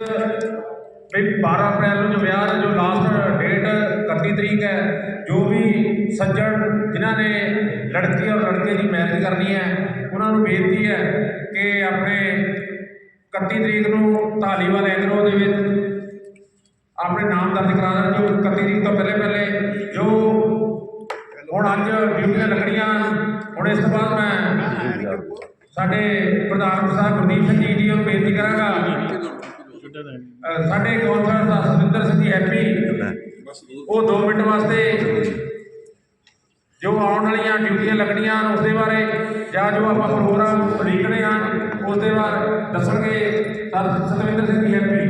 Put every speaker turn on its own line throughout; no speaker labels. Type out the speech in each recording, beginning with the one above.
ਵੀ 12 ਅਪ੍ਰੈਲ ਨੂੰ ਜੋ ਵਿਆਹ ਦਾ ਜੋ ਲਾਸਟ ਡੇਟ 31 ਤਰੀਕ ਹੈ ਜੋ ਵੀ ਸੱਜਣ ਜਿਨ੍ਹਾਂ ਨੇ ਲੜਕੀ ਔਰ ਲੜਕੇ ਦੀ ਮੈਰਿਜ ਕਰਨੀ ਹੈ ਉਹਨਾਂ ਨੂੰ ਬੇਨਤੀ ਹੈ ਕਿ ਆਪਣੇ 31 ਤਰੀਕ ਨੂੰ ਢਾਲੀਵਾਲ ਐਗਰੋ ਦੇ ਵਿੱਚ ਆਪਣੇ ਨਾਮ ਦਰਜ ਕਰਾ ਦੇਣ ਜੋ 31 ਤਰੀਕ ਤੋਂ ਪਹਿਲੇ ਪਹਿਲੇ ਜੋ ਹੁਣ ਅੱਜ ਡਿਊਟੀਆਂ ਲੱਗਣੀਆਂ ਹੁਣ ਇਸ ਤੋਂ ਬਾਅਦ ਮੈਂ ਸਾਡੇ ਪ੍ਰਧਾਨ ਸਾਹਿਬ ਗੁਰਦੀਪ ਸਿੰਘ ਜੀ ਜੀ ਨੂੰ ਬੇਨਤੀ ਕਰਾਂਗਾ ਅਹ ਸਾਡੇ ਕਾਉਂਸਲਰ ਦਾ ਸੁਰਿੰਦਰ ਸਿੰਘ ਜੀ ਹੈਪੀ ਉਹ 2 ਮਿੰਟ ਵਾਸਤੇ ਜੋ ਆਉਣ ਵਾਲੀਆਂ ਡਿਊਟੀਆਂ ਲੱਗਣੀਆਂ ਹਨ ਉਸ ਦੇ ਬਾਰੇ ਜਾਂ ਜੋ ਆਪਾਂ ਪ੍ਰੋਗਰਾਮ ਉਲੀਕਦੇ ਹਨ ਉਸ ਦੇ ਬਾਰੇ ਦੱਸਣਗੇ ਸਰ ਸਤਵਿੰਦਰ ਸਿੰਘ ਜੀ ਹੈਪੀ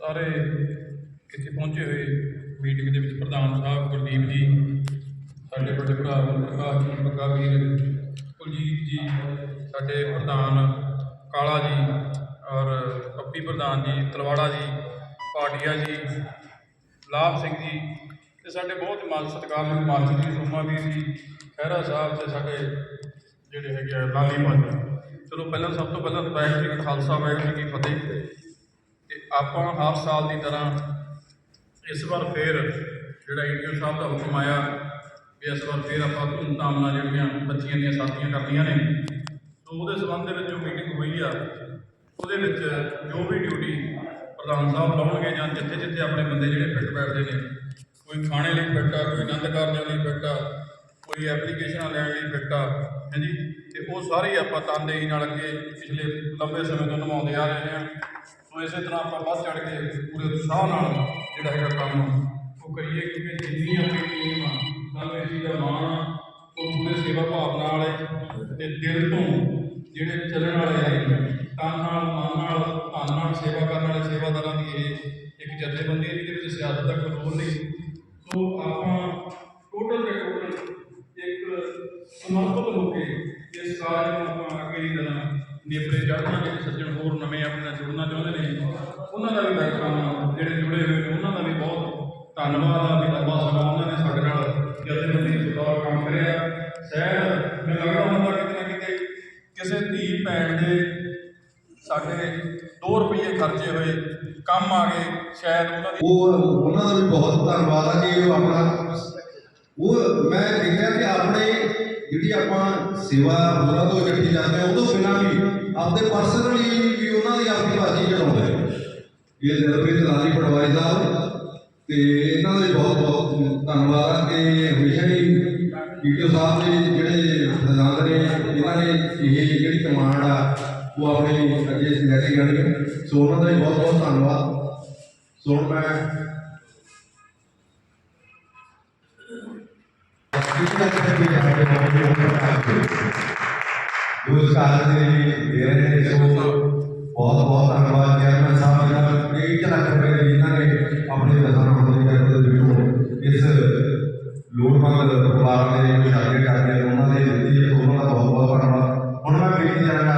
ਸਾਰੇ ਇੱਥੇ ਪਹੁੰਚੇ ਹੋਏ ਮੀਟਿੰਗ ਦੇ ਵਿੱਚ ਪ੍ਰਧਾਨ ਸਾਹਿਬ ਗੁਰਦੀਪ ਜੀ ਭਰਾ ਪ੍ਰਕਾਸ਼ ਜੀ ਬੱਗਾ ਵੀਰ ਕੁਲਜੀਤ ਜੀ, ਸਾਡੇ ਪ੍ਰਧਾਨ ਕਾਲਾ ਜੀ ਔਰ ਪੱਪੀ ਪ੍ਰਧਾਨ ਜੀ, ਤਲਵਾੜਾ ਜੀ, ਪਾਟਿਆ ਜੀ, ਲਾਭ ਸਿੰਘ ਜੀ ਤੇ ਸਾਡੇ ਬਹੁਤ ਮਾਨ ਸਤਿਕਾਰਯੋਗ ਮਾਲਕ ਜੀ, ਸੋਮਾ ਵੀਰ ਜੀ, ਖਹਿਰਾ ਸਾਹਿਬ ਤੇ ਸਾਡੇ ਜਿਹੜੇ ਹੈਗੇ ਆ ਲਾਲੀ ਭਾਜੀ ਚਲੋ ਪਹਿਲਾਂ ਸਭ ਤੋਂ ਪਹਿਲਾਂ ਵਾਹਿਗੁਰੂ ਜੀ ਕਾ ਖਾਲਸਾ ਵਾਹਿਗੁਰੂ ਜੀ ਕੀ ਫਤਿਹ। ਤੇ ਆਪਾਂ ਹਰ ਸਾਲ ਦੀ ਤਰ੍ਹਾਂ ਇਸ ਵਾਰ ਫੇਰ ਜਿਹੜਾ ਈਡੀਓ ਸਾਹਿਬ ਦਾ ਹੁਕਮ ਆਇਆ ਵੀ ਇਸ ਵਾਰ ਫਿਰ ਆਪਾਂ ਧੂਮਧਾਮ ਨਾਲ ਜਿਹੜੀਆਂ ਬੱਚੀਆਂ ਦੀਆਂ ਸਾਥੀਆਂ ਕਰਨੀਆਂ ਨੇ, ਸੋ ਉਹਦੇ ਸੰਬੰਧ ਦੇ ਵਿੱਚ ਜੋ ਮੀਟਿੰਗ ਹੋਈ ਆ, ਉਹਦੇ ਵਿੱਚ ਜੋ ਵੀ ਡਿਊਟੀ ਪ੍ਰਧਾਨ ਸਾਹਿਬ ਲਾਉਣਗੇ ਜਾਂ ਜਿੱਥੇ ਜਿੱਥੇ ਆਪਣੇ ਬੰਦੇ ਜਿਹੜੇ ਫਿੱਟ ਬੈਠਦੇ ਨੇ, ਕੋਈ ਖਾਣੇ ਲਈ ਫਿੱਟ ਆ, ਕੋਈ ਆਨੰਦ ਕਾਰਜਾਂ ਲਈ ਫਿੱਟ ਆ, ਕੋਈ ਐਪਲੀਕੇਸ਼ਨਾਂ ਲੈਣ ਲਈ ਫਿੱਟ ਆ ਹਾਂਜੀ ਤੇ ਉਹ ਸਾਰੇ ਆਪਾਂ ਤਨਦੇਹੀ ਨਾਲ ਅੱਗੇ ਪਿਛਲੇ ਲੰਬੇ ਸਮੇਂ ਤੋਂ ਨਿਭਾਉਂਦੇ ਆ ਰਹੇ ਹਾਂ। ਸੋ ਇਸੇ ਤਰ੍ਹਾਂ ਆਪਾਂ ਵੱਧ ਚੜ ਕੇ ਪੂਰੇ ਉਤਸ਼ਾਹ ਨਾਲ ਜਿਹੜਾ ਹੈਗਾ ਕੰਮ ਉਹ ਕਰੀਏ, ਕਿਉਂਕਿ ਜਿੰਨੀ ਵਾਲੇ ਤੇ ਦਿਲ ਤੋਂ ਜਿਹੜੇ ਚੱਲਣ ਵਾਲੇ ਆ ਤਨ ਨਾਲ ਮਨ ਨਾਲ ਧਨ ਨਾਲ ਸੇਵਾ ਕਰਨ ਵਾਲੇ ਸੇਵਾਦਾਰਾਂ ਦੀ ਇਹ ਇੱਕ ਜਥੇਬੰਦੀ ਹੈ ਜਿਹਦੇ ਵਿੱਚ ਸਿਆਸਤ ਦਾ ਕੋਈ ਰੋਲ ਨਹੀਂ ਸੋ ਆਪਾਂ ਟੋਟਲ ਦੇ ਟੋਟਲ ਇੱਕ ਸਮਰਪਿਤ ਹੋ ਕੇ ਇਸ ਕਾਰਜ ਨੂੰ ਆਪਾਂ ਅੱਗੇ ਦੀ ਤਰ੍ਹਾਂ ਨੇਪਰੇ ਚੜ੍ਹਨਾ ਜਿਹੜੇ ਸੱਜਣ ਹੋਰ ਨਵੇਂ ਆਪਣੇ ਨਾਲ ਜੁੜਨਾ ਚਾਹੁੰਦੇ ਨੇ ਉਹਨਾਂ ਦਾ ਵੀ ਵੈਲਕਮ ਜਿਹੜੇ ਜੁੜੇ ਹੋਏ ਨੇ ਉਹਨਾਂ ਦਾ ਵੀ ਬਹੁਤ ਧੰਨਵਾਦ ਆ ਵੀ ਲੰਬਾ ਸਮਾਂ ਉਹਨਾਂ ਨੇ ਸਾਡੇ ਨਾਲ ਜਥੇਬੰਦੀ ਦੇ ਤੌਰ ਕੰਮ ਕਰਿਆ ਸ਼ਾਇਦ ਮੈਨੂੰ ਲੱਗਦਾ ਹੁੰਦਾ ਕਿਤੇ ਨਾ ਕਿਤੇ ਕਿਸੇ ਧੀ ਭੈਣ ਦੇ ਸਾਡੇ 2 ਰੁਪਏ ਖਰਚੇ ਹੋਏ ਕੰਮ ਆ ਗਏ ਸ਼ਾਇਦ ਉਹਨਾਂ ਦੀ
ਉਹ ਉਹਨਾਂ ਦਾ ਵੀ ਬਹੁਤ ਧੰਨਵਾਦ ਆ ਕਿ ਉਹ ਆਪਣਾ ਉਹ ਮੈਂ ਦੇਖਿਆ ਕਿ ਆਪਣੇ ਜਿਹੜੀ ਆਪਾਂ ਸੇਵਾ ਹੋਰਾਂ ਤੋਂ ਇਕੱਠੀ ਜਾਂਦੇ ਹਾਂ ਉਹਦੋਂ ਬਿਨਾਂ ਵੀ ਆਪਦੇ ਪਰਸਨਲੀ ਵੀ ਉਹਨਾਂ ਦੀ ਆਪਣੀ ਬਾਜੀ ਚੜਾਉਂਦੇ ਨੇ ਇਹ ਦਿਲਪ੍ਰੀਤ ਲਾਲੀ ਪਟਵਾਰੀ ਸਾਹਿਬ ਤੇ ਇਹਨਾਂ ਦਾ ਵੀ ਬਹੁਤ ਬਹੁਤ ਧੰਨਵਾਦ ਆ ਕਿ ਹਮੇਸ਼ਾ ਹੀ ਵੀਡੀਓ ਸਾਹਿਬ ਦੇ ਜਿਹੜੇ ਪ੍ਰਧਾਨ ਨੇ ਇਹਨਾਂ ਨੇ ਇਹ ਜਿਹੜੀ ਕਮਾਂਡ ਆ, ਉਹ ਆਪਣੇ ਅੱਗੇ ਲੈ ਕੇ ਜਾਣੀ ਹੈ ਸੋ ਉਹਨਾਂ ਦਾ ਵੀ ਬਹੁਤ ਬਹੁਤ ਧੰਨਵਾਦ। ਸੋ ਹੁਣ ਮੈਂ ਉਸ ਕਾਰਨ ਦੇ ਲਈ ਦੇ ਰਹੇ ਨੇ ਸੋ ਬਹੁਤ ਬਹੁਤ ਧੰਨਵਾਦ ਚੇਅਰਮੈਨ ਸਾਹਿਬ ਦਾ ਇਹ ਇੱਕ ਲੱਖ ਰੁਪਏ ਦੇ ਜਿਨ੍ਹਾਂ ਨੇ ਆਪਣੇ ਦਸਾਂ ਹੁੰਦੇ ਕਰਦੇ ਦੇ ਵਿੱਚੋਂ ਇਸ ਲੋੜਵੰਦ ਪਰਿਵਾਰ ਦੇ ਜੋ ਸ਼ਾਦੀ ਕਰਦੇ ਨੇ ਉਹਨਾਂ ਦੇ ਦਿੱਤੀ ਹੈ ਉਹਨਾਂ ਦਾ ਬਹੁਤ ਬਹੁਤ ਧੰਨਵਾਦ ਹੁਣ ਮੈਂ ਬੇਨਤੀ ਕਰਾਂਗਾ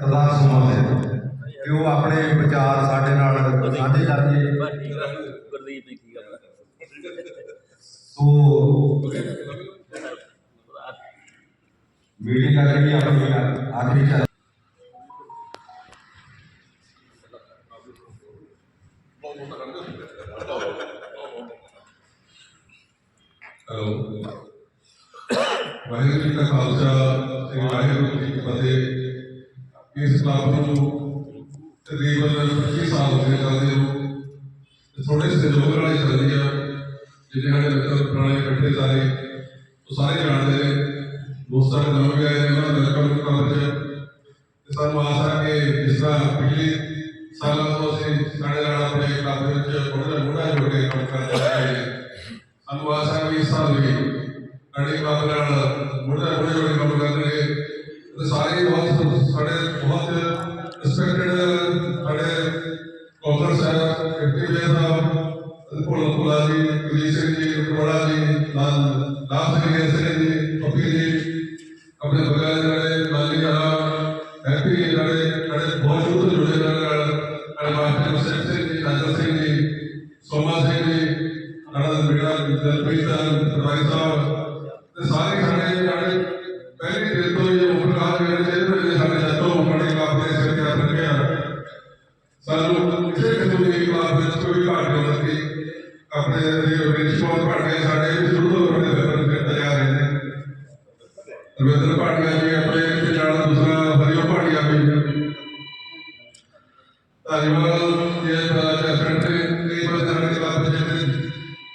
ਸਰਦਾਰ ਸੁਮਨ ਸਿੰਘ ਕਿ ਉਹ ਆਪਣੇ ਵਿਚਾਰ ਸਾਡੇ ਨਾਲ ਸਾਂਝੇ ਕਰਕੇ
ਗੁਰਦੀਪ ਨੇ ਕੀ ਗੱਲ
ਸੋ ਮੀਟਿੰਗ ਕਰਨੀ ਆਪਣੀ ਆਖਰੀ ਚਰਨ
ਹੈਲੋ ਵਾਹਿਗੁਰੂ ਜੀ ਕਾ ਖਾਲਸਾ ਤੇ ਵਾਹਿਗੁਰੂ ਜੀ ਕੀ ਫਤਿਹ ਇਸ ਕਲੱਬ ਨੂੰ ਤਕਰੀਬਨ 25 ਸਾਲ ਹੋ ਗਏ ਚੱਲਦੇ ਨੂੰ ਥੋੜੇ ਸਹਿਯੋਗ ਨਾਲ ਚੱਲਦੀ ਆ ਜਿਹੜੇ ਸਾਡੇ ਮਿੱਤਰ ਪੁਰਾਣੇ ਇਕੱਠੇ ਸਾਰੇ, ਉਹ ਸਾਰੇ ਜਾਣਦੇ ਨੇ ਸਾਰੇ ਨਵੇਂ ਆਏ ਉਹਨਾਂ ਦਾ ਵੈਲਕਮ ਕਲੱਬ ਚ ਤੇ ਸਾਨੂੰ ਆਸ ਹੈ ਕਿ ਜਿਸ ਤਰ੍ਹਾਂ ਪਿਛਲੇ ਸਾਲਾਂ ਤੋਂ ਅਸੀਂ ਸਾਡੇ ਨਾਲ ਆਪਣੇ ਕਲੱਬ ਵਿੱਚ ਮੁੰਡਾ ਮੁੰਡਾ ਜੋੜ ਕੇ ਕੰਮ ਕਰਦੇ ਰਹੇ ਨੇ। ਸਾਨੂੰ ਆਸ ਹੈ ਵੀ ਇਸ ਸਾਲ ਵੀ ਸਾਡੇ ਕਲੱਬ ਨਾਲ ਮੁੰਡਾ ਮੁੰਡਾ ਜੋੜ ਕੇ ਕੰਮ ਕਰਨਗੇ ਤੇ ਸਾਰੇ ਬਹੁਤ ਸਾਡੇ நடந்த விழாவில் பேசினார் ராய் சார் இந்த சாலை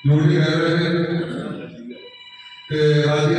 ਜੋੜੀ ਹੈ ਹੋਏ ਨੇ। ਤੇ ਰਾਜੀ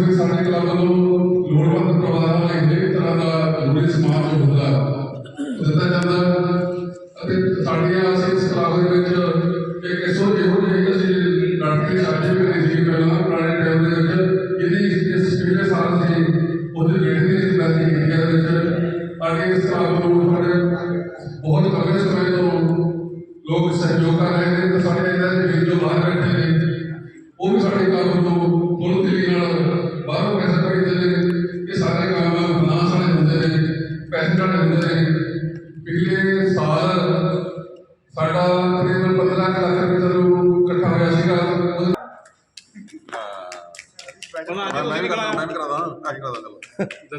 ਵਿੱਚ ਸਾਡੇ ਕਲੱਬ ਵੱਲੋਂ ਲੋੜਵੰਦ ਪਰਿਵਾਰਾਂ ਲਈ ਹਰੇਕ ਤਰ੍ਹਾਂ ਦਾ ਜ਼ਰੂਰੀ ਸਮਾਨ ਜੋ ਹੁੰਦਾ, ਉਹ ਦਿੱਤਾ ਜਾਂਦਾ। ਅਤੇ ਸਾਡੀਆਂ ਅਸੀਂ ਇਸ ਕਲੱਬ ਦੇ ਵਿੱਚ ਇੱਕ ਐਸੋ ਇਹੋ ਜਿਹੀ ਅਸੀਂ ਡਾਕਟਰੀ ਸਾਡੀ ਵੀ ਰਿਸੀਵ ਕਰਨਾ ਪੁਰਾਣੇ ਟਾਈਮ ਦੇ ਵਿੱਚ, ਜਿਹਦੀ ਇਸ ਪਿਛਲੇ ਸਾਲ ਸੀ ਉਹਦੇ ਨੇੜੇ ਦੀ ਅਸੀਂ ਬੈਠੀ ਇੰਡੀਆ ਦੇ ਵਿੱਚ ਅੱਗੇ ਇਸ ਕਲੱਬ ਨੂੰ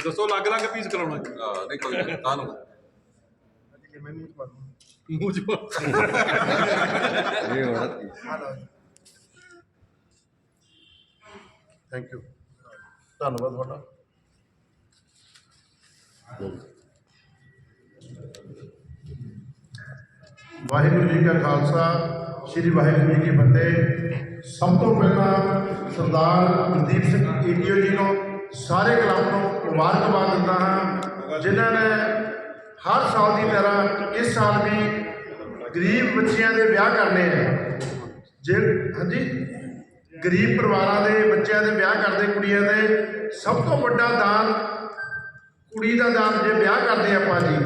ਦੱਸੋ ਅਲੱਗ ਅਲੱਗ ਪੀਸ ਕਰਾਉਣਾ।
ਹਾਂ ਨਹੀਂ ਕੋਈ ਨਹੀਂ ਤਾਂ ਨੂੰ।
ਮੂੰਹ ਚ।
ਥੈਂਕ ਯੂ ਧੰਨਵਾਦ ਤੁਹਾਡਾ। ਵਾਹਿਗੁਰੂ ਜੀ ਕਾ ਖਾਲਸਾ ਸ੍ਰੀ ਵਾਹਿਗੁਰੂ ਜੀ ਕੀ ਫਤਿਹ। ਸਭ ਤੋਂ ਪਹਿਲਾਂ ਸਰਦਾਰ ਗੁਰਦੀਪ ਸਿੰਘ ਈਟੀਓ ਜੀ ਨੂੰ ਸਾਰੇ ਕਲੱਬ ਨੂੰ ਮੁਬਾਰਕਬਾਦ ਦਿੰਦਾ ਹਾਂ, ਜਿਨ੍ਹਾਂ ਨੇ ਹਰ ਸਾਲ ਦੀ ਤਰ੍ਹਾਂ ਇਸ ਸਾਲ ਵੀ ਗਰੀਬ ਬੱਚਿਆਂ ਦੇ ਵਿਆਹ ਕਰਨੇ ਆ। ਜੇ, ਹਾਂਜੀ? ਗਰੀਬ ਪਰਿਵਾਰਾਂ ਦੇ ਬੱਚਿਆਂ ਦੇ ਵਿਆਹ ਕਰਦੇ ਕੁੜੀਆਂ ਦੇ, ਸਭ ਤੋਂ ਵੱਡਾ ਦਾਨ ਕੁੜੀ ਦਾ ਦਾਨ ਜੇ ਵਿਆਹ ਕਰਦੇ ਆਪਾਂ ਜੀ,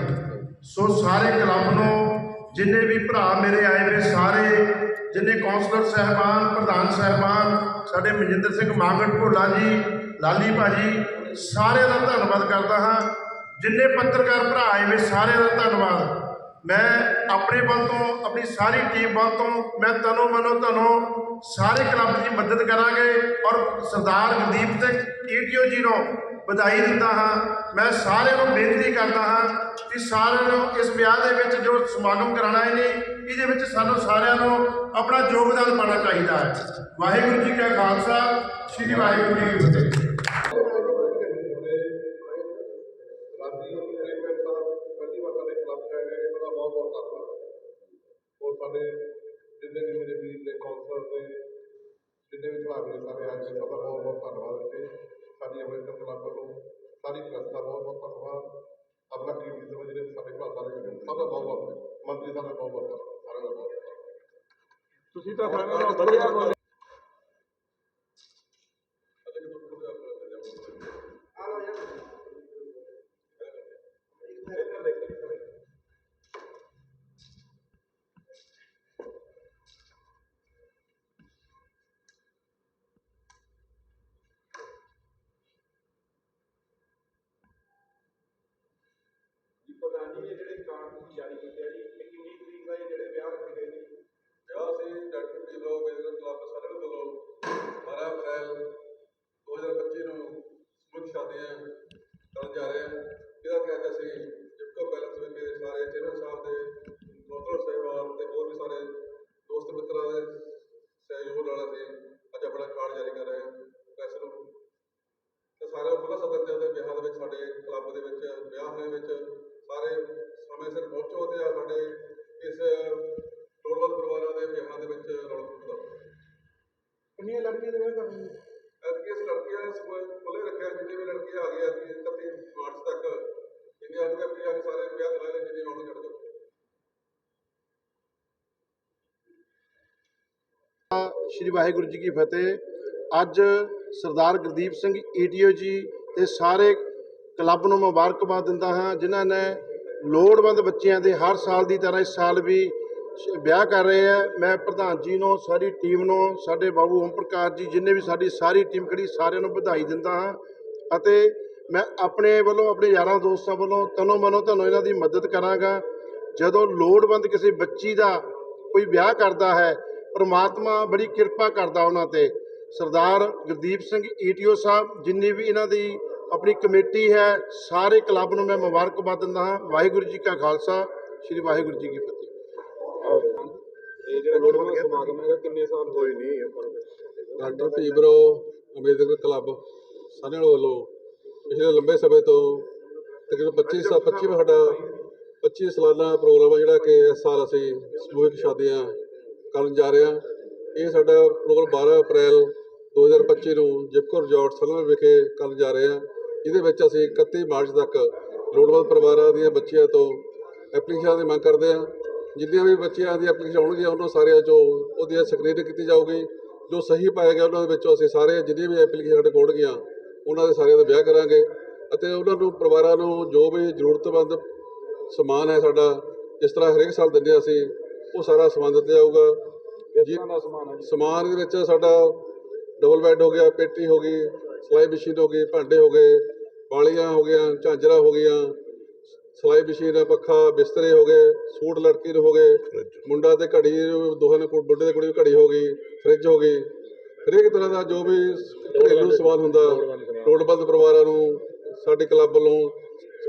ਸੋ ਸਾਰੇ ਕਲੱਬ ਨੂੰ, ਜਿੰਨੇ ਵੀ ਭਰਾ ਮੇਰੇ ਆਏ ਵੇ ਸਾਰੇ, ਜਿੰਨੇ ਕੌਂਸਲਰ ਸਹਿਬਾਨ, ਪ੍ਰਧਾਨ ਸਹਿਬਾਨ, ਸਾਡੇ ਮਨਜਿੰਦਰ ਸਿੰਘ ਮਾਂਗੜ ਭੋਲਾ ਜੀ ਲਾਲੀ ਭਾਜੀ, ਸਾਰਿਆਂ ਦਾ ਧੰਨਵਾਦ ਕਰਦਾ ਹਾਂ। ਜਿੰਨੇ ਪੱਤਰਕਾਰ ਭਰਾ ਆਏ ਵੇ ਸਾਰਿਆਂ ਦਾ ਧੰਨਵਾਦ। ਮੈਂ ਆਪਣੇ ਵੱਲ ਤੋਂ, ਆਪਣੀ ਸਾਰੀ ਟੀਮ ਵੱਲ ਤੋਂ, ਮੈਂ ਤਨੋਂ ਮਨੋ ਤੁਹਾਨੂੰ ਸਾਰੇ ਕਲੱਬ ਦੀ ਮਦਦ ਕਰਾਂਗੇ ਔਰ ਸਰਦਾਰ ਗੁਰਦੀਪ ਸਿੰਘ ਈਟੀਓ ਜੀ ਨੂੰ ਵਧਾਈ ਦਿੰਦਾ ਹਾਂ। ਮੈਂ ਸਾਰਿਆਂ ਨੂੰ ਬੇਨਤੀ ਕਰਦਾ ਹਾਂ ਕਿ ਸਾਰਿਆਂ ਨੂੰ ਇਸ ਵਿਆਹ ਦੇ ਵਿੱਚ ਜੋ ਸਮਾਗਮ ਕਰਾਉਣਾ ਹੈ ਨੇ ਇਹਦੇ ਵਿੱਚ ਸਾਨੂੰ ਸਾਰਿਆਂ ਨੂੰ ਆਪਣਾ ਯੋਗਦਾਨ ਪਾਉਣਾ ਚਾਹੀਦਾ ਹੈ। ਵਾਹਿਗੁਰੂ ਜੀ ਕਾ ਖਾਲਸਾ, ਸ੍ਰੀ ਵਾਹਿਗੁਰੂ ਜੀ ਕੀ ਫਤਿਹ।
ਜਿੰਨੇ ਵੀ ਭਰਾ ਮੇਰੇ ਸਾਰੇ ਆਏ ਸਭ ਦਾ ਬਹੁਤ ਬਹੁਤ ਧੰਨਵਾਦ ਇੱਥੇ। ਸਾਡੀ ਅੰਮ੍ਰਿਤਸਰ ਕਲੱਬ ਵੱਲੋਂ ਸਾਰੀ ਪ੍ਰੈਸ ਦਾ ਬਹੁਤ ਬਹੁਤ ਧੰਨਵਾਦ। ਆਪਣਾ ਕੀਮਤੀ ਸਮਝ ਜਿਹੜੇ ਸਾਡੇ ਭਰਾ ਸਾਰੇ ਨੇ ਸਭ ਦਾ ਬਹੁਤ ਬਹੁਤ ਮੰਤਰੀ ਸਾਹਿਬ ਦਾ ਬਹੁਤ ਬਹੁਤ ਸਾਰਿਆਂ ਦਾ ਬਹੁਤ ਬਹੁਤ
ਤੁਸੀਂ ਤਾਂ ਸਾਰਿਆਂ ਨਾਲੋਂ ਵਧੀਆ ਬੋਲੇ
ਪ੍ਰਧਾਨ ਜਿਹੜੇ ਕਾਰਡ ਜਾਰੀ ਕੀਤੇ ਆ ਜੀ, ਇਹ ਕਿੰਨੀ ਤਰੀਕ ਦਾ ਇਹ ਜਿਹੜੇ ਵਿਆਹ ਰੱਖੇ ਗਏ ਨੇ ਵਿਆਹ ਅਸੀਂ ਡਾਕਟਰ ਜੀ ਲੋਕ ਬਿਜ਼ਨਸ ਕਲੱਬ ਸਾਡੇ ਵੱਲੋਂ 12 ਅਪ੍ਰੈਲ 2025 ਨੂੰ ਸਮੁੱਚ ਸ਼ਾਦੀਆਂ ਕਰਨ ਜਾ ਰਹੇ ਹਾਂ। ਇਹਦਾ ਕਿ ਅੱਜ ਅਸੀਂ? ਜਿਪਕੋ ਪੈਲਸ ਵਿਖੇ ਸਾਰੇ ਚੇਅਰਮੈਨ ਸਾਹਿਬ ਦੇ ਦੋਸਤੋ ਸਹਿਬਾਨ ਤੇ ਹੋਰ ਵੀ ਸਾਰੇ ਦੋਸਤ ਮਿੱਤਰਾਂ ਦੇ ਸਹਿਯੋਗ ਨਾਲ ਅਸੀਂ ਅੱਜ ਆਪਣਾ ਕਾਰਡ ਜਾਰੀ ਕਰ ਰਹੇ ਹਾਂ, ਪ੍ਰੈਸ ਨੂੰ। ਤੇ ਸਾਰੇ ਖੁੱਲ੍ਹਾ ਸੱਦਾ ਤੇ ਉਹਦੇ ਵਿਆਹ ਦੇ ਵਿੱਚ ਸਾਡੇ ਕਲੱਬ ਦੇ ਵਿੱਚ, ਵਿਆਹ ਵਿੱਚ ਸਾਰੇ ਸਮੇਂ ਸਿਰ ਪਹੁੰਚੋ ਤੇ ਆ ਸਾਡੇ ਇਸ ਲੋੜਵੰਦ ਪਰਿਵਾਰਾਂ ਦੇ ਵਿਆਹਾਂ ਦੇ ਵਿੱਚ ਰੌਣਕ ਵਧਾਓ।
ਕਿੰਨੀਆਂ
ਲੜਕੀਆਂ ਦੇ
ਵਿਆਹ ਕਰਨੀ
ਐਤਕੀ ਇਸ ਲੜਕੀਆਂ ਖੁੱਲੇ ਰੱਖਿਆ ਜਿੰਨੇ ਵੀ ਲੜਕੀਆਂ ਆ ਗਏ ਐਤਕੀ 31 ਮਾਰਚ ਤੱਕ ਜਿੰਨੇ ਆਉਣਗੇ ਆਪਣੇ ਅੱਜ ਸਾਰੇ ਵਿਆਹ ਕਰਾਂਗੇ ਜਿੰਨੇ ਆਉਣਗੇ ਛੱਡ ਦਿਓ
ਸ਼੍ਰੀ ਵਾਹਿਗੁਰੂ ਜੀ ਕੀ ਫਤਿਹ। ਅੱਜ ਸਰਦਾਰ ਗੁਰਦੀਪ ਸਿੰਘ ਈਟੀਓ ਜੀ ਤੇ ਸਾਰੇ ਕਲੱਬ ਨੂੰ ਮੁਬਾਰਕਬਾਦ ਦਿੰਦਾ ਹਾਂ, ਜਿਨ੍ਹਾਂ ਨੇ ਲੋੜਵੰਦ ਬੱਚਿਆਂ ਦੇ ਹਰ ਸਾਲ ਦੀ ਤਰ੍ਹਾਂ ਇਸ ਸਾਲ ਵੀ ਵਿਆਹ ਕਰ ਰਹੇ ਆ ਮੈਂ ਪ੍ਰਧਾਨ ਜੀ ਨੂੰ ਸਾਰੀ ਟੀਮ ਨੂੰ, ਸਾਡੇ ਬਾਬੂ ਓਮ ਪ੍ਰਕਾਸ਼ ਜੀ, ਜਿੰਨੇ ਵੀ ਸਾਡੀ ਸਾਰੀ ਟੀਮ ਖੜੀ, ਸਾਰਿਆਂ ਨੂੰ ਵਧਾਈ ਦਿੰਦਾ ਹਾਂ ਅਤੇ ਮੈਂ ਆਪਣੇ ਵੱਲੋਂ, ਆਪਣੇ ਯਾਰਾਂ ਦੋਸਤਾਂ ਵੱਲੋਂ ਤਨੋਂ ਮਨੋਂ ਤੁਹਾਨੂੰ ਇਹਨਾਂ ਦੀ ਮਦਦ ਕਰਾਂਗਾ। ਜਦੋਂ ਲੋੜਵੰਦ ਕਿਸੇ ਬੱਚੀ ਦਾ ਕੋਈ ਵਿਆਹ ਕਰਦਾ ਹੈ, ਪ੍ਰਮਾਤਮਾ ਬੜੀ ਕਿਰਪਾ ਕਰਦਾ ਉਹਨਾਂ ਤੇ। Sardar Gurdeep Singh E T O ਸਾਹਿਬ, ਜਿੰਨੀ ਵੀ ਇਹਨਾਂ ਦੀ ਆਪਣੀ ਕਮੇਟੀ ਹੈ ਸਾਰੇ ਕਲੱਬ ਨੂੰ ਮੈਂ ਮੁਬਾਰਕਬਾਦ ਦਿੰਦਾ ਹਾਂ। ਵਾਹਿਗੁਰੂ ਜੀ ਕਾ ਖਾਲਸਾ ਸ੍ਰੀ ਵਾਹਿਗੁਰੂ ਜੀ ਕੀ ਫਤਿਹ।
ਇਹ ਜਿਹੜਾ ਲੋੜਵੰਦ ਸਮਾਗਮ ਹੈਗਾ ਕਿੰਨੇ ਸਾਲ ਹੋਏ ਨਹੀਂ
ਡਾਕਟਰ ਭੀਮਰੋ ਅੰਬੇਦਕਰ ਕਲੱਬ ਸਾਨੇਵਾਲ ਵੱਲੋਂ ਪਿਛਲੇ ਲੰਬੇ ਸਮੇਂ ਤੋਂ ਤਕਰੀਬਨ 25 ਸਾਲ 25ਵਾਂ ਸਾਡਾ 25 ਸਾਲਾਨਾ ਪ੍ਰੋਗਰਾਮ ਹੈ ਜਿਹੜਾ ਕਿ ਇਸ ਸਾਲ ਅਸੀਂ ਸਮੂਹਿਕ ਸ਼ਾਦੀਆਂ ਕਰਨ ਜਾ ਰਹੇ ਹਾਂ। ਇਹ ਸਾਡਾ ਪ੍ਰੋਗਰਾਮ 12 ਅਪ੍ਰੈਲ 2025 ਨੂੰ ਜਿਪਕੋ ਰਿਜ਼ੋਰਟ ਸਲਮਰ ਵਿਖੇ ਕਰਨ ਜਾ ਰਹੇ ਹਾਂ। ਇਹਦੇ ਵਿੱਚ ਅਸੀਂ 31 ਮਾਰਚ ਤੱਕ ਲੋੜਵੰਦ ਪਰਿਵਾਰਾਂ ਦੀਆਂ ਬੱਚੀਆਂ ਤੋਂ ਐਪਲੀਕੇਸ਼ਨ ਦੀ ਮੰਗ ਕਰਦੇ ਹਾਂ। ਜਿੰਨੀਆਂ ਵੀ ਬੱਚੀਆਂ ਦੀ ਐਪਲੀਕੇਸ਼ਨ ਆਉਣਗੀਆਂ ਉਹਨਾਂ ਸਾਰਿਆਂ ਚੋਂ ਉਹਦੀ ਸਕਰੀਨਿੰਗ ਕੀਤੀ ਜਾਊਗੀ। ਜੋ ਸਹੀ ਪਾਇਆ ਗਿਆ ਉਹਨਾਂ ਦੇ ਵਿੱਚੋਂ ਅਸੀਂ ਸਾਰੇ ਜਿੰਨੀ ਵੀ ਐਪਲੀਕੇਸ਼ਨ ਸਾਡੇ ਕੋਲ ਹੋਣਗੀਆਂ ਉਹਨਾਂ ਦੇ ਸਾਰਿਆਂ ਦਾ ਵਿਆਹ ਕਰਾਂਗੇ। ਅਤੇ ਉਹਨਾਂ ਨੂੰ ਪਰਿਵਾਰਾਂ ਨੂੰ ਜੋ ਵੀ ਜ਼ਰੂਰਤਮੰਦ ਸਮਾਨ ਹੈ ਸਾਡਾ ਜਿਸ ਤਰ੍ਹਾਂ ਹਰੇਕ ਸਾਲ ਦਿੰਦੇ ਅਸੀਂ ਉਹ ਸਾਰਾ ਸਮਾਨ ਦਿੱਤਾ ਜਾਊਗਾ। ਦਾ ਸਮਾਨ ਹੈ ਸਮਾਨ ਦੇ ਵਿੱਚ ਸਾਡਾ ਡਬਲ ਬੈੱਡ ਹੋ ਗਿਆ ਪੇਟੀ ਹੋ ਗਈ ਸਿਲਾਈ ਮਸ਼ੀਨ ਹੋ ਗਈ ਭਾਂਡੇ ਹੋ ਗਏ ਵਾਲੀਆਂ ਹੋ ਗਈਆਂ, ਝਾਂਜਰਾਂ ਹੋ ਗਈਆਂ, ਸਿਲਾਈ ਮਸ਼ੀਨ ਪੱਖਾ, ਬਿਸਤਰੇ ਹੋ ਗਏ, ਸੂਟ ਲੜਕੀ ਦੇ ਹੋ ਗਏ, ਮੁੰਡਾ ਤੇ ਘੜੀ, ਦੋਹਾਂ ਨੇ ਕੁ- ਮੁੰਡੇ ਤੇ ਕੁੜੀ ਵੀ ਘੜੀ ਹੋ ਗਈ, ਫ੍ਰਿਜ ਹੋ ਗਈ। ਹਰੇਕ ਤਰ੍ਹਾਂ ਦਾ ਜੋ ਵੀ ਘਰੇਲੂ ਸਮਾਨ ਹੁੰਦਾ, ਲੋੜਵੰਦ ਪਰਿਵਾਰਾਂ ਨੂੰ, ਸਾਡੇ ਕਲੱਬ ਵੱਲੋਂ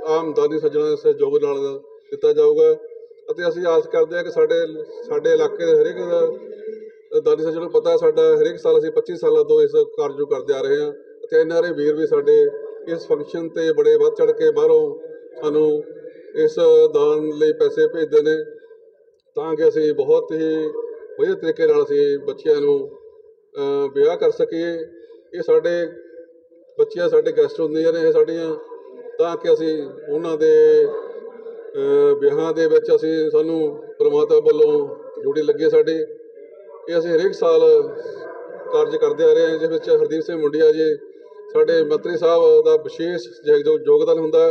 ਆਮ ਦਾਨੀ ਸੱਜਣਾਂ ਦੇ ਸਹਿਯੋਗ ਨਾਲ ਦਿੱਤਾ ਜਾਊਗਾ। ਅਤੇ ਅਸੀਂ ਆਸ ਕਰਦੇ ਹਾਂ ਕਿ ਸਾਡੇ ਸਾਡੇ ਇਲਾਕੇ ਦੇ ਹਰੇਕ ਦਾ ਦਾਨੀ ਸੱਜਣ ਨੂੰ ਪਤਾ ਸਾਡਾ ਹਰੇਕ ਸਾਲ ਅਸੀਂ 25 ਸਾਲਾਂ ਤੋਂ ਇਸ ਕਾਰਜ ਨੂੰ ਕਰਦੇ ਆ ਰਹੇ ਹਾਂ। ਅਤੇ ਐਨਆਰਏ ਵੀਰ ਵੀ ਸਾਡੇ ਇਸ ਫੰਕਸ਼ਨ ਤੇ ਬੜੇ ਵੱਧ ਚੜ ਕੇ ਬਾਹਰੋਂ ਸਾਨੂੰ ਇਸ ਦਾਨ ਲਈ ਪੈਸੇ ਭੇਜਦੇ ਨੇ, ਤਾਂ ਕਿ ਅਸੀਂ ਬਹੁਤ ਹੀ ਵਧੀਆ ਤਰੀਕੇ ਨਾਲ ਅਸੀਂ ਬੱਚਿਆਂ ਨੂੰ ਵਿਆਹ ਕਰ ਸਕੀਏ। ਇਹ ਸਾਡੇ ਬੱਚੀਆਂ, ਸਾਡੇ ਗੈਸਟ ਹੁੰਦੀਆਂ ਨੇ ਇਹ ਸਾਡੀਆਂ, ਤਾਂ ਕਿ ਅਸੀਂ ਉਹਨਾਂ ਦੇ ਵਿਆਹਾਂ ਦੇ ਵਿੱਚ ਅਸੀਂ ਸਾਨੂੰ ਪ੍ਰਮਾਤਮਾ ਵੱਲੋਂ ਡਿਊਟੀ ਲੱਗੀ ਸਾਡੀ। ਇਹ ਅਸੀਂ ਹਰੇਕ ਸਾਲ ਕਾਰਜ ਕਰਦੇ ਆ ਰਹੇ ਹਾਂ ਜਿਸ ਵਿੱਚ ਹਰਦੀਪ ਸਿੰਘ ਮੁੰਡਿਆ ਜੀ ਸਾਡੇ ਮੰਤਰੀ ਸਾਹਿਬ ਦਾ ਵਿਸ਼ੇਸ਼ ਜੋ ਯੋਗਦਾਨ ਹੁੰਦਾ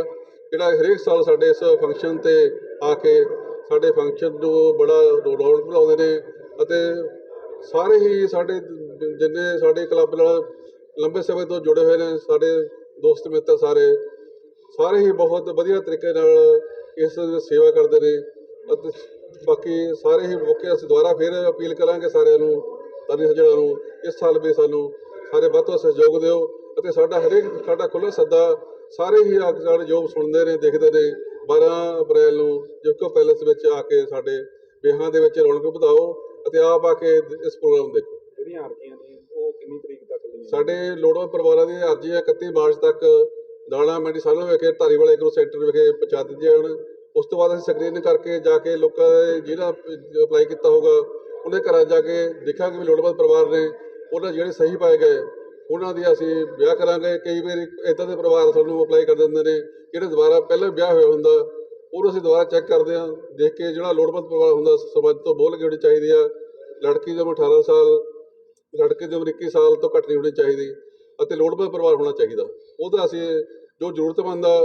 ਜਿਹੜਾ ਹਰੇਕ ਸਾਲ ਸਾਡੇ ਇਸ ਫੰਕਸ਼ਨ ਤੇ ਆ ਕੇ ਸਾਡੇ ਫੰਕਸ਼ਨ ਨੂੰ ਬੜਾ ਰੌਣਕ ਬਣਾਉਂਦੇ ਨੇ ਅਤੇ ਸਾਰੇ ਹੀ ਸਾਡੇ ਜਿੰਨੇ ਸਾਡੇ ਕਲੱਬ ਨਾਲ ਲੰਬੇ ਸਮੇਂ ਤੋਂ ਜੁੜੇ ਹੋਏ ਨੇ, ਸਾਡੇ ਦੋਸਤ ਮਿੱਤਰ ਸਾਰੇ ਸਾਰੇ ਹੀ ਬਹੁਤ ਵਧੀਆ ਤਰੀਕੇ ਨਾਲ ਇਸ ਸੇਵਾ ਕਰਦੇ ਨੇ ਅਤੇ ਬਾਕੀ ਸਾਰੇ ਹੀ ਮੌਕੇ ਅਸੀਂ ਦੁਬਾਰਾ ਫਿਰ ਅਪੀਲ ਕਰਾਂਗੇ ਸਾਰਿਆਂ ਨੂੰ ਦਾਨੀ ਸੱਜਣਾਂ ਨੂੰ, ਇਸ ਸਾਲ ਵੀ ਸਾਨੂੰ ਸਾਰੇ ਵੱਧ ਤੋਂ ਵੱਧ ਸਹਿਯੋਗ ਦਿਓ। ਅਤੇ ਸਾਡਾ ਹਰੇਕ ਸਾਡਾ ਖੁੱਲ੍ਹਾ ਸੱਦਾ ਸਾਰੇ ਹੀ ਆ ਕੇ ਸਾਡੇ ਜੋ ਸੁਣਦੇ ਨੇ ਦੇਖਦੇ ਨੇ 12 ਅਪ੍ਰੈਲ ਨੂੰ ਜਿਵਕੋ ਪੈਲੇਸ ਵਿੱਚ ਆ ਕੇ ਸਾਡੇ ਵਿਆਹਾਂ ਦੇ ਵਿੱਚ ਰੌਣਕ ਵਧਾਓ ਅਤੇ ਆਪ ਆ ਕੇ ਇਸ ਪ੍ਰੋਗਰਾਮ ਦੇਖੋ।
ਜਿਹੜੀਆਂ ਨੇ? ਉਹ ਕਿੰਨੀ ਤਰੀਕ ਤੱਕ ਲਈਆਂ
ਸਾਡੇ ਲੋੜਵੰਦ ਪਰਿਵਾਰਾਂ ਦੀਆਂ ਅਰਜ਼ੀਆਂ 31 ਮਾਰਚ ਤੱਕ ਦਾਣਾ ਮੰਡੀ ਸਾਲੋਂ ਵਿਖੇ ਧਾਰੀਵਾਲ ਐਗਰੋ ਸੈਂਟਰ ਵਿਖੇ ਪਹੁੰਚਾ ਦਿੱਤੀਆਂ ਜਾਣ। ਉਸ ਤੋਂ ਬਾਅਦ ਅਸੀਂ ਸਕਰੀਨਿੰਗ ਕਰਕੇ ਜਾ ਕੇ ਲੋਕਾਂ ਦੇ ਜਿਹੜਾ ਅਪਲਾਈ ਕੀਤਾ ਹੋਊਗਾ ਉਹਦੇ ਘਰਾਂ ਜਾ ਕੇ ਦੇਖਾਂਗੇ ਵੀ ਲੋੜਵੰਦ ਪਰਿਵਾਰ ਨੇ ਉਹਨਾਂ ਜਿਹੜੇ ਸਹੀ ਪਾਏ ਗਏ। ਉਹਨਾਂ ਦੀ ਅਸੀਂ ਵਿਆਹ ਕਰਾਂਗੇ ਕਈ ਵਾਰੀ ਇਦਾਂ ਦੇ ਪਰਿਵਾਰ ਸਾਨੂੰ ਅਪਲਾਈ ਕਰ ਦਿੰਦੇ ਨੇ ਜਿਹੜੇ ਦੁਬਾਰਾ ਪਹਿਲਾਂ ਵਿਆਹ ਹੋਇਆ ਹੁੰਦਾ ਉਹਨੂੰ ਅਸੀਂ ਦੁਬਾਰਾ ਚੈੱਕ ਕਰਦੇ ਹਾਂ ਦੇਖ ਕੇ ਜਿਹੜਾ ਲੋੜਵੰਦ ਪਰਿਵਾਰ ਹੁੰਦਾ ਸਮਾਜ ਤੋਂ ਬੋਲ ਕੇ ਹੋਣੀ ਚਾਹੀਦੀ ਆ ਲੜਕੀ ਦੀ ਉਮਰ 18 ਸਾਲ ਲੜਕੇ ਦੀ ਉਮਰ 21 ਸਾਲ ਤੋਂ ਘੱਟ ਨਹੀਂ ਹੋਣੀ ਚਾਹੀਦੀ ਅਤੇ ਲੋੜਵੰਦ ਪਰਿਵਾਰ ਹੋਣਾ ਚਾਹੀਦਾ। ਉਹਦਾ ਅਸੀਂ ਜੋ ਜ਼ਰੂਰਤਮੰਦ ਆ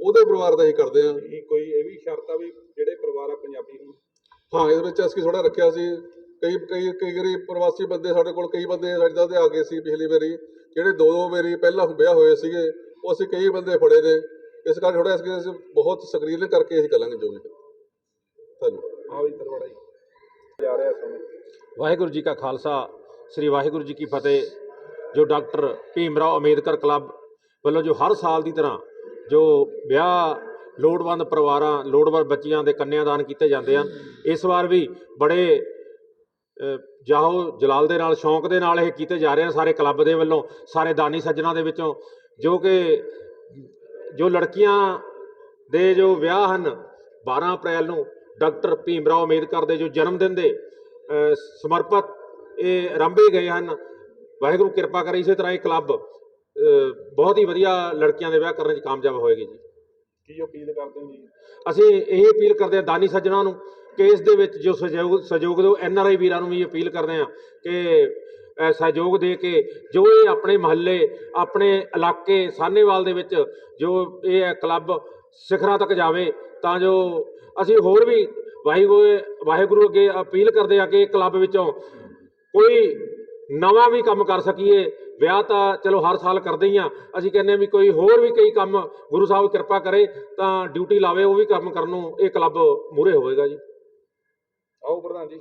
ਉਹਦੇ ਪਰਿਵਾਰ ਦਾ ਹੀ ਕਰਦੇ
ਇਹ ਕੋਈ ਇਹ ਵੀ ਸ਼ਰਤ ਆ ਵੀ ਜਿਹੜੇ ਪਰਿਵਾਰ ਆ ਪੰਜਾਬੀ ਨੂੰ?
ਹਾਂ ਇਹਦੇ ਵਿੱਚ ਅਸੀਂ ਥੋੜਾ ਰੱਖਿਆ ਸੀ। ਕਈ ਕਈ ਕਈ ਵਾਰੀ ਪ੍ਰਵਾਸੀ ਬੰਦੇ ਸਾਡੇ ਕੋਲ ਕਈ ਬੰਦੇ ਸਾਡੇ ਤੇ ਆ ਗਏ ਸੀ ਪਿਛਲੀ ਵਾਰੀ ਜਿਹੜੇ ਦੋ ਦੋ ਵਾਰੀ ਪਹਿਲਾਂ ਵਿਆਹ ਹੋਏ ਸੀਗੇ ਉਹ ਅਸੀਂ ਕਈ ਬੰਦੇ ਫੜੇ ਨੇ। ਇਸ ਕਰਕੇ ਥੋੜਾ ਅਸੀਂ ਬਹੁਤ ਸਕਰੀਨ ਕਰਕੇ ਅਸੀਂ ਕਰਾਂਗੇ ਜੋ ਵੀ ਧੰਨਵਾਦ।
ਆ ਵੀ ਤਰਵੜਾ ਜੀ। ਜਾ ਰਿਹਾ ਸਮੇਂ।
ਵਾਹਿਗੁਰੂ ਜੀ ਕਾ ਖਾਲਸਾ ਸ੍ਰੀ ਵਾਹਿਗੁਰੂ ਜੀ ਕੀ ਫਤਿਹ। ਜੋ ਡਾਕਟਰ ਭੀਮਰਾਓ ਅੰਬੇਦਕਰ ਕਲੱਬ ਵੱਲੋਂ ਜੋ ਹਰ ਸਾਲ ਦੀ ਤਰ੍ਹਾਂ ਜੋ ਵਿਆਹ ਲੋੜਵੰਦ ਪਰਿਵਾਰਾਂ ਲੋੜਵੰਦ ਬੱਚੀਆਂ ਦੇ ਕੰਨਿਆਦਾਨ ਕੀਤੇ ਜਾਂਦੇ ਹਨ ਇਸ ਵਾਰ ਵੀ ਬੜੇ ਅ, ਜਾਹੋ ਜਲਾਲ ਦੇ ਨਾਲ ਸ਼ੌਂਕ ਦੇ ਨਾਲ ਇਹ ਕੀਤੇ ਜਾ ਰਹੇ ਹਨ ਸਾਰੇ ਕਲੱਬ ਦੇ ਵੱਲੋਂ ਸਾਰੇ ਦਾਨੀ ਸੱਜਣਾ ਦੇ ਵਿੱਚੋਂ ਜੋ ਕਿ ਜੋ ਲੜਕੀਆਂ ਦੇ ਜੋ ਵਿਆਹ ਹਨ 12 ਅਪ੍ਰੈਲ ਨੂੰ ਡਾਕਟਰ ਭੀਮ ਰਾਓ ਅੰਬੇਦਕਰ ਦੇ ਜੋ ਜਨਮ ਦਿਨ ਦੇ ਸਮਰਪਿਤ ਇਹ ਆਰੰਭੇ ਗਏ ਹਨ। ਵਾਹਿਗੁਰੂ ਕਿਰਪਾ ਕਰੇ ਇਸੇ ਤਰ੍ਹਾਂ ਇਹ ਕਲੱਬ ਬਹੁਤ ਹੀ ਵਧੀਆ ਲੜਕੀਆਂ ਦੇ ਵਿਆਹ ਕਰਨ 'ਚ ਕਾਮਯਾਬ ਹੋਏਗੀ ਜੀ।
ਕੀ ਅਪੀਲ ਕਰਦੇ ਹੋ ਜੀ?
ਅਸੀਂ ਇਹ ਅਪੀਲ ਕਰਦੇ ਹਾਂ ਦਾਨੀ ਸੱਜਣਾ ਨੂੰ ਕਿ ਇਸ ਦੇ ਵਿੱਚ ਜੋ ਸਹਿਯੋਗ ਸਹਿਯੋਗ ਦਿਓ, ਐਨ ਆਰ ਆਈ ਵੀਰਾਂ ਨੂੰ ਵੀ ਅਪੀਲ ਕਰਦੇ ਹਾਂ ਕਿ ਸਹਿਯੋਗ ਦੇ ਕੇ ਜੋ ਇਹ ਆਪਣੇ ਮਹੱਲੇ, ਆਪਣੇ ਇਲਾਕੇ ਸਾਨੇਵਾਲ ਦੇ ਵਿੱਚ ਜੋ ਇਹ ਹੈ ਕਲੱਬ ਸਿਖਰਾਂ ਤੱਕ ਜਾਵੇ, ਤਾਂ ਜੋ ਅਸੀਂ ਹੋਰ ਵੀ ਵਾਹਿਗੁਰੂ ਵਾਹਿਗੁਰੂ ਅੱਗੇ ਅਪੀਲ ਕਰਦੇ ਹਾਂ ਕਿ ਇਹ ਕਲੱਬ ਵਿੱਚੋਂ ਕੋਈ ਨਵਾਂ ਵੀ ਕੰਮ ਕਰ ਸਕੀਏ ਵਿਆਹ ਤਾਂ ਚਲੋ ਹਰ ਸਾਲ ਕਰਦੇ ਹੀ ਆ। ਅਸੀਂ ਕਹਿੰਦੇ ਹਾਂ ਵੀ ਕੋਈ ਹੋਰ ਵੀ ਕਈ ਕੰਮ ਗੁਰੂ ਸਾਹਿਬ ਕਿਰਪਾ ਕਰੇ, ਤਾਂ ਡਿਊਟੀ ਲਾਵੇ, ਉਹ ਵੀ ਕੰਮ ਕਰਨ ਨੂੰ ਇਹ ਕਲੱਬ ਮੂਰੇ ਹੋਵੇਗਾ ਜੀ।
ਆਓ ਪ੍ਰਧਾਨ ਜੀ।